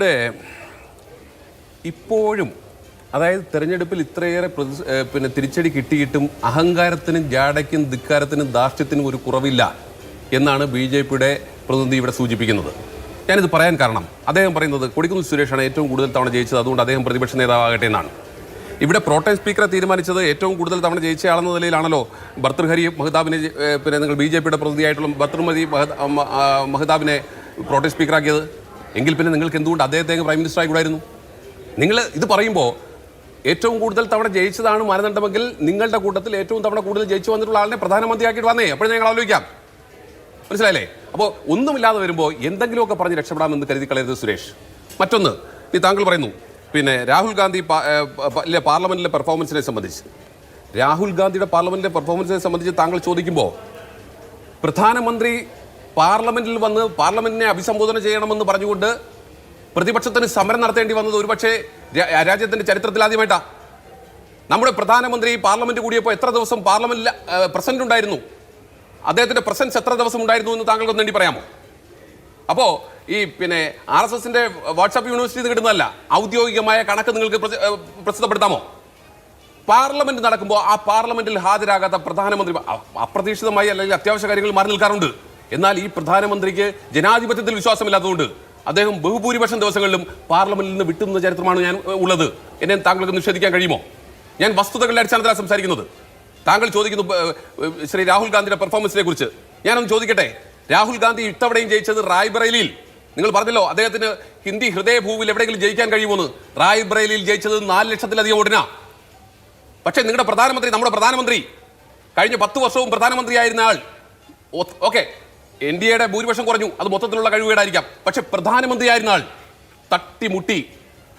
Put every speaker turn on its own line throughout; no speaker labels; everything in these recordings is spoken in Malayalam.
ഇവിടെ ഇപ്പോഴും അതായത് തെരഞ്ഞെടുപ്പിൽ ഇത്രയേറെ പ്രതി- പിന്നെ തിരിച്ചടി കിട്ടിയിട്ടും അഹങ്കാരത്തിനും ജാടയ്ക്കും ധിക്കാരത്തിനും ധാർഷ്ട്യത്തിനും ഒരു കുറവില്ല എന്നാണ് ബി ജെ പിയുടെ പ്രതിനിധി ഇവിടെ സൂചിപ്പിക്കുന്നത്. ഞാനിത് പറയാൻ കാരണം അദ്ദേഹം പറയുന്നത് കൊടിക്കുന്നിൽ സുരേഷാണ് ഏറ്റവും കൂടുതൽ തവണ ജയിച്ചത് അതുകൊണ്ട് അദ്ദേഹം പ്രതിപക്ഷ നേതാവാകട്ടെ എന്നാണ്. ഇവിടെ പ്രോട്ടൈം സ്പീക്കറെ തീരുമാനിച്ചത് ഏറ്റവും കൂടുതൽ തവണ ജയിച്ച ആളെന്ന നിലയിലാണല്ലോ ഭർത്തൃഹരി മഹതാബിനെ പിന്നെ നിങ്ങൾ ബി ജെ പിയുടെ പ്രതിനിധിയായിട്ടുള്ള ഭർത്തൃമതി മഹതാബിനെ പ്രോട്ടൈം സ്പീക്കറാക്കിയത്. എങ്കിൽ പിന്നെ നിങ്ങൾക്ക് എന്തുകൊണ്ട് അദ്ദേഹത്തെ പ്രൈം മിനിസ്റ്റർ ആയിക്കൂടായിരുന്നു നിങ്ങൾ ഇത് പറയുമ്പോൾ ഏറ്റവും കൂടുതൽ തവണ ജയിച്ചതാണ് മാനദണ്ഡമെങ്കിൽ നിങ്ങളുടെ കൂട്ടത്തിൽ ഏറ്റവും തവണ കൂടുതൽ ജയിച്ചു വന്നിട്ടുള്ള ആളിനെ പ്രധാനമന്ത്രിയാക്കിയിട്ട് വന്നേ. അപ്പോഴും ഞങ്ങൾ ആലോചിക്കാം. മനസ്സിലായില്ലേ? അപ്പോൾ ഒന്നുമില്ലാതെ വരുമ്പോൾ എന്തെങ്കിലുമൊക്കെ പറഞ്ഞ് രക്ഷപ്പെടാമെന്ന് കരുതി കളയരുത് സുരേഷ്. മറ്റൊന്ന് ഈ താങ്കൾ പറയുന്നു പിന്നെ രാഹുൽ ഗാന്ധി പാർലമെന്റിലെ പെർഫോമൻസിനെ സംബന്ധിച്ച്. രാഹുൽ ഗാന്ധിയുടെ പാർലമെന്റിലെ പെർഫോമൻസിനെ സംബന്ധിച്ച് താങ്കൾ ചോദിക്കുമ്പോൾ പ്രധാനമന്ത്രി പാർലമെന്റിൽ വന്ന് പാർലമെന്റിനെ അഭിസംബോധന ചെയ്യണമെന്ന് പറഞ്ഞുകൊണ്ട് പ്രതിപക്ഷത്തിന് സമരം നടത്തേണ്ടി വന്നത് ഒരുപക്ഷെ രാജ്യത്തിന്റെ ചരിത്രത്തിൽ ആദ്യമായിട്ടാ. നമ്മുടെ പ്രധാനമന്ത്രി പാർലമെന്റ് കൂടിയപ്പോൾ എത്ര ദിവസം പാർലമെന്റിൽ പ്രസന്റ് ഉണ്ടായിരുന്നു? അദ്ദേഹത്തിന്റെ പ്രസൻസ് എത്ര ദിവസം ഉണ്ടായിരുന്നു എന്ന് താങ്കൾക്ക് വേണ്ടി പറയാമോ? അപ്പോ ഈ പിന്നെ ആർ എസ് എസിന്റെ വാട്സാപ്പ് യൂണിവേഴ്സിറ്റി കിട്ടുന്നതല്ല ഔദ്യോഗികമായ കണക്ക് നിങ്ങൾക്ക് പ്രസ- പ്രസിദ്ധപ്പെടുത്താമോ? പാർലമെന്റ് നടക്കുമ്പോൾ ആ പാർലമെന്റിൽ ഹാജരാകാത്ത പ്രധാനമന്ത്രി അപ്രതീക്ഷിതമായി അല്ലെങ്കിൽ അത്യാവശ്യ കാര്യങ്ങൾ മാറി നിൽക്കാറുണ്ട്. എന്നാൽ ഈ പ്രധാനമന്ത്രിക്ക് ജനാധിപത്യത്തിൽ വിശ്വാസമില്ലാത്തതുകൊണ്ട് അദ്ദേഹം ബഹുഭൂരിപക്ഷം ദിവസങ്ങളിലും പാർലമെന്റിൽ നിന്ന് വിട്ടുന്ന ചരിത്രമാണ് ഞാൻ ഉള്ളത്. എന്നെ താങ്കൾക്ക് നിഷേധിക്കാൻ കഴിയുമോ? ഞാൻ വസ്തുതകളുടെ അടിസ്ഥാനത്തിലാണ് സംസാരിക്കുന്നത്. താങ്കൾ ചോദിക്കുന്നു ശ്രീ രാഹുൽ ഗാന്ധിയുടെ പെർഫോമൻസിനെ കുറിച്ച്. ഞാനൊന്ന് ചോദിക്കട്ടെ? രാഹുൽ ഗാന്ധി ഇത്തവണയും ജയിച്ചത് റായ്ബറേലിയിൽ. നിങ്ങൾ പറഞ്ഞല്ലോ അദ്ദേഹത്തിന് ഹിന്ദി ഹൃദയഭൂവിൽ എവിടെയെങ്കിലും ജയിക്കാൻ കഴിയുമെന്ന്. റായ്ബറേലിയിൽ ജയിച്ചത് നാല് ലക്ഷത്തിലധികം ഓടിനാ പക്ഷേ നിങ്ങളുടെ പ്രധാനമന്ത്രി നമ്മുടെ പ്രധാനമന്ത്രി കഴിഞ്ഞ പത്ത് വർഷവും പ്രധാനമന്ത്രിയായിരുന്ന ആൾ. ഓക്കെ. എൻ ഡി എയുടെ ഭൂരിപക്ഷം കുറഞ്ഞു. അത് മൊത്തത്തിലുള്ള കഴിവുകേടായിരിക്കാം. പക്ഷെ പ്രധാനമന്ത്രിയായിരുന്ന തട്ടിമുട്ടി.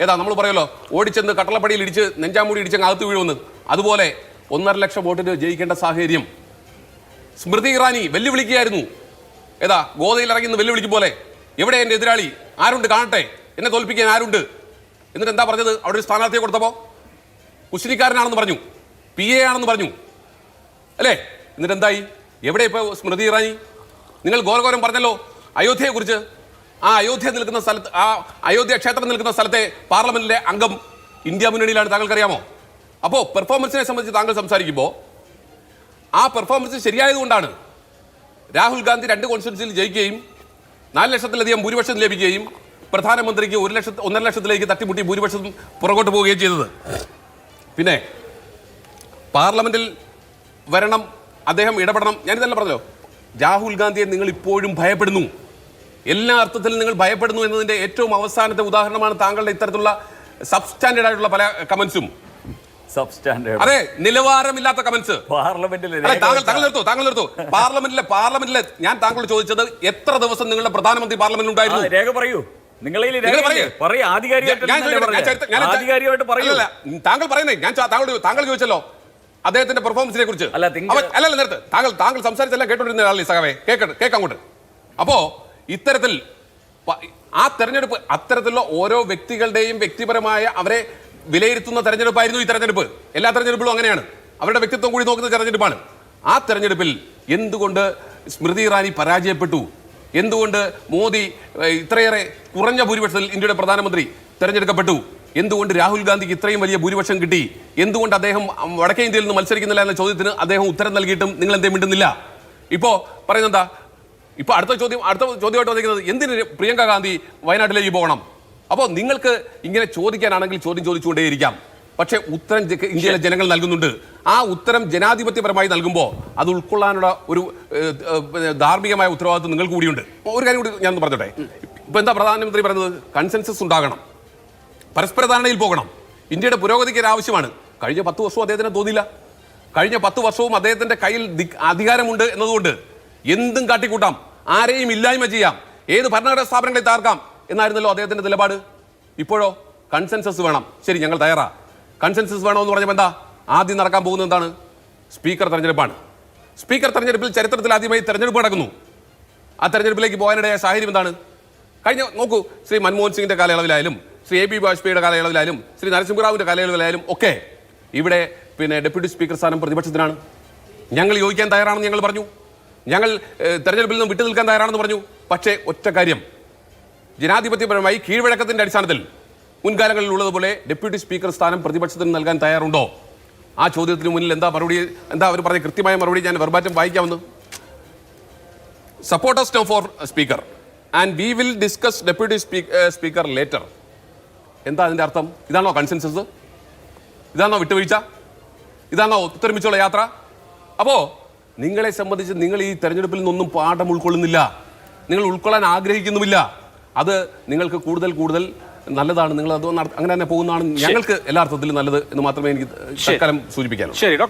ഏതാ നമ്മൾ പറയല്ലോ ഓടിച്ചെന്ന് കട്ടളപ്പടിയിൽ ഇടിച്ച് നെഞ്ചാമൂടി ഇടിച്ച് അകത്ത് വീഴുമെന്ന്. അതുപോലെ ഒന്നര ലക്ഷം വോട്ടിന് ജയിക്കേണ്ട സാഹചര്യം. സ്മൃതി ഇറാനി വെല്ലുവിളിക്കുകയായിരുന്നു. ഏതാ ഗോതയിൽ ഇറങ്ങി വെല്ലുവിളിക്കും പോലെ. എവിടെ എന്റെ എതിരാളി? ആരുണ്ട്? കാണട്ടെ. എന്നെ തോൽപ്പിക്കാൻ ആരുണ്ട്? എന്നിട്ട് എന്താ പറഞ്ഞത്? അവിടെ ഒരു സ്ഥാനാർത്ഥിയെ കൊടുത്തപ്പോൾ കുശിനിക്കാരനാണെന്ന് പറഞ്ഞു. പി എ ആണെന്ന് പറഞ്ഞു. അല്ലേ? എന്നിട്ട് എന്തായി? എവിടെ ഇപ്പോൾ സ്മൃതി ഇറാനി? നിങ്ങൾ ഘോരഘോരം പറഞ്ഞല്ലോ അയോധ്യയെക്കുറിച്ച്. ആ അയോധ്യ നിൽക്കുന്ന സ്ഥലത്ത് ആ അയോധ്യ ക്ഷേത്രം നിൽക്കുന്ന സ്ഥലത്തെ പാർലമെന്റിലെ അംഗം ഇന്ത്യ മുന്നണിയിലാണ് താങ്കൾക്കറിയാമോ? അപ്പോൾ പെർഫോമൻസിനെ സംബന്ധിച്ച് താങ്കൾ സംസാരിക്കുമ്പോൾ ആ പെർഫോമൻസ് ശരിയായതുകൊണ്ടാണ് രാഹുൽ ഗാന്ധി രണ്ട് കോൺസ്റ്റിറ്റ്യൻസിയിൽ ജയിക്കുകയും നാല് ലക്ഷത്തിലധികം ഭൂരിപക്ഷം ലഭിക്കുകയും പ്രധാനമന്ത്രിക്ക് ഒരു ലക്ഷത്തി ഒന്നര ലക്ഷത്തിലേക്ക് തട്ടിമുട്ടി ഭൂരിപക്ഷം പുറകോട്ട് പോവുകയും ചെയ്തത്. പിന്നെ പാർലമെന്റിൽ വരണം അദ്ദേഹം ഇടപെടണം ഞാനിതല്ല പറഞ്ഞല്ലോ. രാഹുൽ ഗാന്ധിയെ നിങ്ങൾ ഇപ്പോഴും ഭയപ്പെടുന്നു. എല്ലാ അർത്ഥത്തിലും നിങ്ങൾ ഭയപ്പെടുന്നു എന്നതിന്റെ ഏറ്റവും അവസാനത്തെ ഉദാഹരണമാണ് താങ്കളുടെ ഇത്തരത്തിലുള്ള സബ്സ്റ്റാൻഡേർഡ് ആയിട്ടുള്ള പല കമന്റ്സും
സബ്സ്റ്റാൻഡേർഡ്
അതെ നിലവാരമില്ലാത്ത കമന്റ്സ്
പാർലമെന്റിൽ
താങ്കൾ താങ്കൾ നിർത്തൂ താങ്കൾ നിർത്തൂ. പാർലമെന്റിലെ പാർലമെന്റിലെ ഞാൻ താങ്കളോട് ചോദിച്ചത് എത്ര ദിവസം നിങ്ങളുടെ പ്രധാനമന്ത്രി പാർലമെന്റിൽ ഉണ്ടായിരുന്നു?
രേഖ പറയൂ.
താങ്കൾ പറയുന്നേ ഞാൻ താങ്കൾ താങ്കൾ ചോദിച്ചല്ലോ. അദ്ദേഹത്തിന്റെ പെർഫോമൻസിനെ കുറിച്ച്. അല്ലല്ല നേരത്തെ താങ്കൾ താങ്കൾ സംസാരിച്ചെല്ലാം കേട്ടോണ്ടിരുന്ന ആളല്ലേ സഹവേ കേൾക്കട്ടെ കേൾക്കങ്ങോട്ട് അപ്പോ ഇത്തരത്തിൽ ആ തെരഞ്ഞെടുപ്പ് അത്തരത്തിലുള്ള ഓരോ വ്യക്തികളുടെയും വ്യക്തിപരമായ അവരെ വിലയിരുത്തുന്ന തെരഞ്ഞെടുപ്പായിരുന്നു ഈ തെരഞ്ഞെടുപ്പ്. എല്ലാ തെരഞ്ഞെടുപ്പുകളും അങ്ങനെയാണ്. അവരുടെ വ്യക്തിത്വം കൂടി നോക്കുന്ന തെരഞ്ഞെടുപ്പാണ്. ആ തെരഞ്ഞെടുപ്പിൽ എന്തുകൊണ്ട് സ്മൃതി ഇറാനി പരാജയപ്പെട്ടു? എന്തുകൊണ്ട് മോദി ഇത്രയേറെ കുറഞ്ഞ ഭൂരിപക്ഷത്തിൽ ഇന്ത്യയുടെ പ്രധാനമന്ത്രി തെരഞ്ഞെടുക്കപ്പെട്ടു? എന്തുകൊണ്ട് രാഹുൽ ഗാന്ധിക്ക് ഇത്രയും വലിയ ഭൂരിപക്ഷം കിട്ടി? എന്തുകൊണ്ട് അദ്ദേഹം വടക്കേ ഇന്ത്യയിൽ നിന്ന് മത്സരിക്കുന്നില്ല എന്ന ചോദ്യത്തിന് അദ്ദേഹം ഉത്തരം നൽകിയിട്ടും നിങ്ങൾ എന്തേ മിണ്ടുന്നില്ല? ഇപ്പോൾ പറയുന്നത് എന്താ? ഇപ്പൊ അടുത്ത ചോദ്യം അടുത്ത ചോദ്യമായിട്ട് വന്നിരിക്കുന്നത് എന്തിന് പ്രിയങ്ക ഗാന്ധി വയനാട്ടിലേക്ക് പോകണം? അപ്പോൾ നിങ്ങൾക്ക് ഇങ്ങനെ ചോദിക്കാനാണെങ്കിൽ ചോദ്യം ചോദിച്ചുകൊണ്ടേയിരിക്കാം. പക്ഷേ ഉത്തരം ഇന്ത്യയിലെ ജനങ്ങൾ നൽകുന്നുണ്ട്. ആ ഉത്തരം ജനാധിപത്യപരമായി നൽകുമ്പോൾ അത് ഉൾക്കൊള്ളാനുള്ള ഒരു ധാർമ്മികമായ ഉത്തരവാദിത്വം നിങ്ങൾക്ക് കൂടിയുണ്ട്. ഒരു കാര്യം കൂടി ഞാൻ പറഞ്ഞോട്ടെ? ഇപ്പൊ എന്താ പ്രധാനമന്ത്രി പറയുന്നത് കൺസെൻസസ് ഉണ്ടാകണം. പരസ്പര ധാരണയിൽ പോകണം. ഇന്ത്യയുടെ പുരോഗതിക്ക് ആവശ്യമാണ്. കഴിഞ്ഞ പത്ത് വർഷവും അദ്ദേഹത്തിന് തോന്നിയില്ല. കഴിഞ്ഞ പത്ത് വർഷവും അദ്ദേഹത്തിന്റെ കയ്യിൽ അധികാരമുണ്ട് എന്നതുകൊണ്ട് എന്തും കാട്ടിക്കൂട്ടാം. ആരെയും ഇല്ലായ്മ ചെയ്യാം. ഏത് ഭരണഘടനാ സ്ഥാപനങ്ങളെ താർക്കാം എന്നായിരുന്നല്ലോ അദ്ദേഹത്തിന്റെ നിലപാട്. ഇപ്പോഴോ കൺസെൻസസ് വേണം. ശരി ഞങ്ങൾ തയ്യാറാ. കൺസെൻസസ് വേണമെന്ന് പറഞ്ഞപ്പോൾ എന്താ? ആദ്യം നടക്കാൻ പോകുന്നത് എന്താണ്? സ്പീക്കർ തെരഞ്ഞെടുപ്പാണ്. സ്പീക്കർ തെരഞ്ഞെടുപ്പിൽ ചരിത്രത്തിൽ ആദ്യമായി തെരഞ്ഞെടുപ്പ് നടക്കുന്നു. ആ തെരഞ്ഞെടുപ്പിലേക്ക് പോകാനിടയായ സാഹചര്യം എന്താണ്? കഴിഞ്ഞ നോക്കൂ ശ്രീ മൻമോഹൻ സിംഗിന്റെ കാലയളവിലായാലും ശ്രീ എ ബി വാജ്പേയിയുടെ കാലയളവിലായാലും ശ്രീ നരസിംഹറാവുവിന്റെ കാലയളവിലായാലും ഒക്കെ ഇവിടെ പിന്നെ ഡെപ്യൂട്ടി സ്പീക്കർ സ്ഥാനം പ്രതിപക്ഷത്തിനാണ്. ഞങ്ങൾ യോജിക്കാൻ തയ്യാറാണെന്ന് ഞങ്ങൾ പറഞ്ഞു. ഞങ്ങൾ തെരഞ്ഞെടുപ്പിൽ നിന്നും വിട്ടു നിൽക്കാൻ തയ്യാറാണെന്ന് പറഞ്ഞു. പക്ഷേ ഒറ്റ കാര്യം. ജനാധിപത്യപരമായി കീഴ്വഴക്കത്തിന്റെ അടിസ്ഥാനത്തിൽ മുൻകാലങ്ങളിൽ ഉള്ളതുപോലെ ഡെപ്യൂട്ടി സ്പീക്കർ സ്ഥാനം പ്രതിപക്ഷത്തിന് നൽകാൻ തയ്യാറുണ്ടോ? ആ ചോദ്യത്തിന് മുന്നിൽ എന്താ മറുപടി എന്താ അവർ പറഞ്ഞ കൃത്യമായ മറുപടി ഞാൻ verbatim വായിക്കാമെന്ന്? Supporters no for speaker and we will discuss deputy speaker later എന്താ അതിന്റെ അർത്ഥം? ഇതാണോ കൺസെൻസസ് ഇതാണോ വിട്ടുവീഴ്ച? ഇതാണോ ഒത്തൊരുമിച്ചുള്ള യാത്ര? അപ്പോ നിങ്ങളെ സംബന്ധിച്ച് നിങ്ങൾ ഈ തെരഞ്ഞെടുപ്പിൽ നിന്നൊന്നും പാഠം ഉൾക്കൊള്ളുന്നില്ല. നിങ്ങൾ ഉൾക്കൊള്ളാൻ ആഗ്രഹിക്കുന്നുമില്ല. അത് നിങ്ങൾക്ക് കൂടുതൽ കൂടുതൽ നല്ലതാണ്. നിങ്ങൾ അത് അങ്ങനെ തന്നെ പോകുന്നതാണ് ഞങ്ങൾക്ക് എല്ലാ അർത്ഥത്തിലും നല്ലത് എന്ന് മാത്രമേ എനിക്ക് തൽക്കാലം സൂചിപ്പിക്കാനുള്ളൂ.